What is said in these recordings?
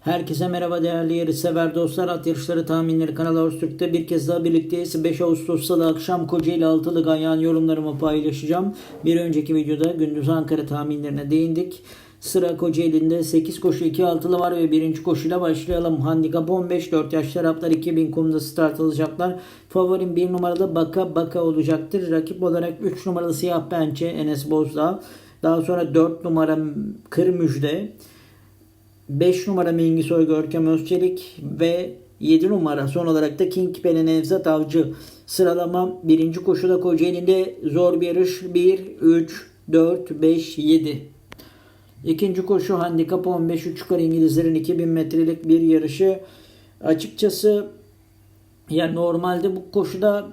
Herkese merhaba değerli yarışsever dostlar. At yarışları tahminleri kanalı Öztürk'te bir kez daha birlikteyiz. 5 Ağustos'ta da akşam Kocaeli Altılı Ganyan yorumlarımı paylaşacağım. Bir önceki videoda gündüz Ankara tahminlerine değindik. Sıra Kocaeli'nde 8 koşu 2 altılı var ve birinci koşuyla başlayalım. Handikap 15 4 yaş taraftar 2000 kumda start alacaklar. Favorim 1 numaralı Baka Baka olacaktır. Rakip olarak 3 numaralı Siyah Pençe Enes Bozdağ. Daha sonra 4 numara Kır Müjde. 5 numara Mengisoy Görkem Özçelik ve 7 numara son olarak da King Pele Nevzat Avcı. Sıralama birinci koşuda Kocaeli'nde zor bir yarış 1, 3, 4, 5, 7. İkinci koşu handikap 15 3 yukarı İngilizlerin 2000 metrelik bir yarışı. Açıkçası ya normalde bu koşuda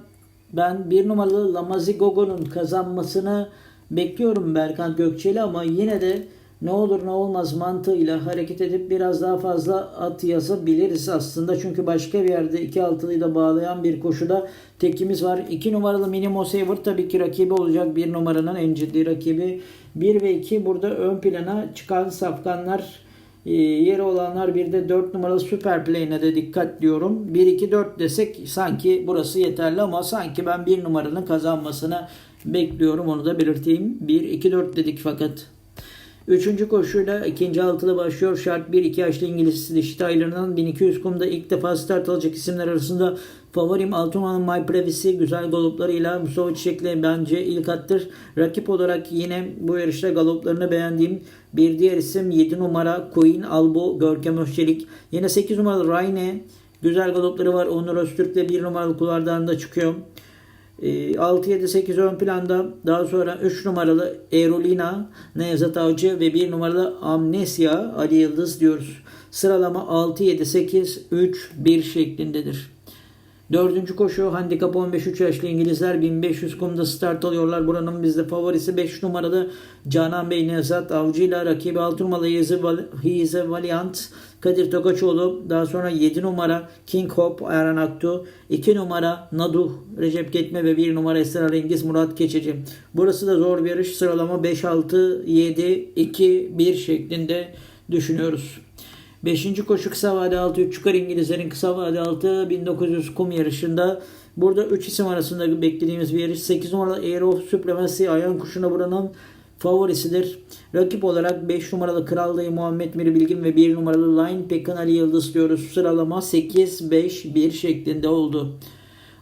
ben bir numaralı Lamazi Gogo'nun kazanmasını bekliyorum Berkant Gökçeli ama yine de ne olur ne olmaz mantığıyla hareket edip biraz daha fazla at yazabiliriz aslında. Çünkü başka bir yerde iki altılıyı da bağlayan bir koşuda tekimiz var. 2 numaralı Minimo Saver tabii ki rakibi olacak. Bir numaranın en ciddi rakibi. 1 ve 2 burada ön plana çıkan safkanlar e, yeri olanlar bir de 4 numaralı Super Play'ine de dikkat diyorum. 1-2-4 desek sanki burası yeterli ama sanki ben 1 numaranın kazanmasını bekliyorum. Onu da belirteyim. 1-2-4 dedik fakat. Üçüncü koşuyla ikinci altılı başlıyor. Şart 1 2 yaşlı İngiliz dişi taylarından 1200 kumda ilk defa start alacak isimler arasında favorim Altuna'nın My Privacy güzel galoplarıyla Mustafa Çiçek'le bence ilk attır. Rakip olarak yine bu yarışta galoplarını beğendiğim bir diğer isim 7 numara Queen Albo Görkem Özçelik. Yine 8 numaralı Rayne güzel galopları var. Onur Öztürk de 1 numaralı kulvardan da çıkıyor. 6-7-8 ön planda daha sonra 3 numaralı Erolina Nevzat Avcı ve 1 numaralı Amnesia Ali Yıldız diyoruz. Sıralama 6-7-8-3-1 şeklindedir. Dördüncü koşu handikap 15-3 yaşlı İngilizler 1500 kumda start alıyorlar. Buranın bizde favorisi 5 numaralı Canan Bey Nevzat Avcı ile rakibi 6 numaralı Hize Valiant Kadir Tokaçoğlu. Daha sonra 7 numara King Hope Erhan Aktu. 2 numara Naduh Recep Ketme ve 1 numara Esra Rengiz Murat Keçeci. Burası da zor bir yarış. Sıralama 5-6-7-2-1 şeklinde düşünüyoruz. Beşinci koşu kısa vade 6 3 çıkar İngilizlerin kısa vade 6 1900 kum yarışında. Burada 3 isim arasında beklediğimiz bir yarış. 8 numaralı Air of Supremacy Ayhan Kuşu'na buranın favorisidir. Rakip olarak 5 numaralı Kral Dayı Muhammed Miri Bilgin ve 1 numaralı Line Pekan Ali Yıldız diyoruz. Sıralama 8-5-1 şeklinde oldu.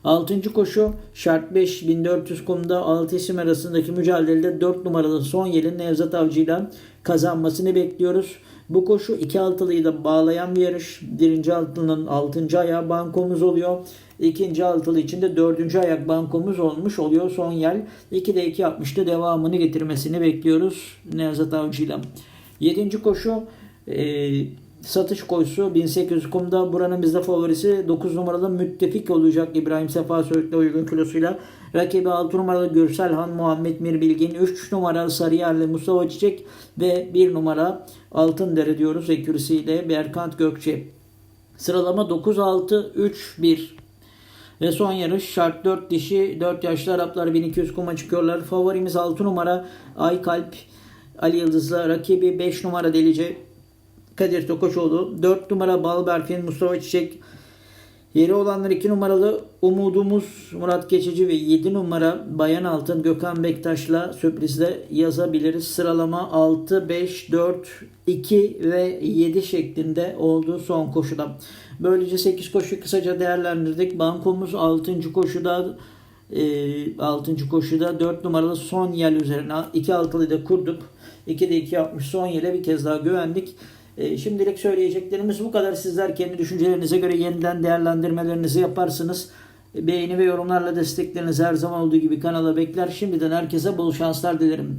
6. koşu şart 5 1400 kumda 6 isim arasındaki mücadelede 4 numaralı son yerin Nevzat Avcı ile kazanmasını bekliyoruz. Bu koşu iki altılıyı da bağlayan bir yarış. Birinci altının altıncı ayağı bankomuz oluyor. İkinci altılı için de dördüncü ayak bankomuz olmuş oluyor son yel. 2'de 2 yapmıştı. Devamını getirmesini bekliyoruz Nevzat Avcı ile. Yedinci koşu satış koşusu 1800 kumda buranın bizde favorisi 9 numaralı müttefik olacak İbrahim Sefa Söğüt'le uygun kilosuyla. Rakibi 6 numaralı Gürsel Han Muhammed Mir Bilgin, 3 numaralı Sarıyerli Mustafa Çiçek ve 1 numara Altındere diyoruz ekürisiyle Berkant Gökçe. Sıralama 9-6-3-1. Ve son yarış şart 4 dişi 4 yaşlı Araplar 1200 kuma çıkıyorlar. Favorimiz 6 numara Aykalp Ali Yıldız'la rakibi 5 numara Delice Kadir Tokoçoğlu. 4 numara Balberfin Mustafa Çiçek. Yeri olanlar 2 numaralı Umudumuz Murat Geçici ve 7 numara Bayan Altın Gökhan Bektaş'la sürprizle yazabiliriz. Sıralama 6, 5, 4, 2 ve 7 şeklinde oldu son koşuda. Böylece 8 koşu kısaca değerlendirdik. Bankomuz 6. koşuda 6. koşuda 4 numaralı son yel üzerine 2 altılıyı da kurduk. 2'de 2 yapmış son yele bir kez daha güvendik. E, şimdilik söyleyeceklerimiz bu kadar. Sizler kendi düşüncelerinize göre yeniden değerlendirmelerinizi yaparsınız. E, beğeni ve yorumlarla desteklerinizi her zaman olduğu gibi kanala bekler. Şimdiden herkese bol şanslar dilerim.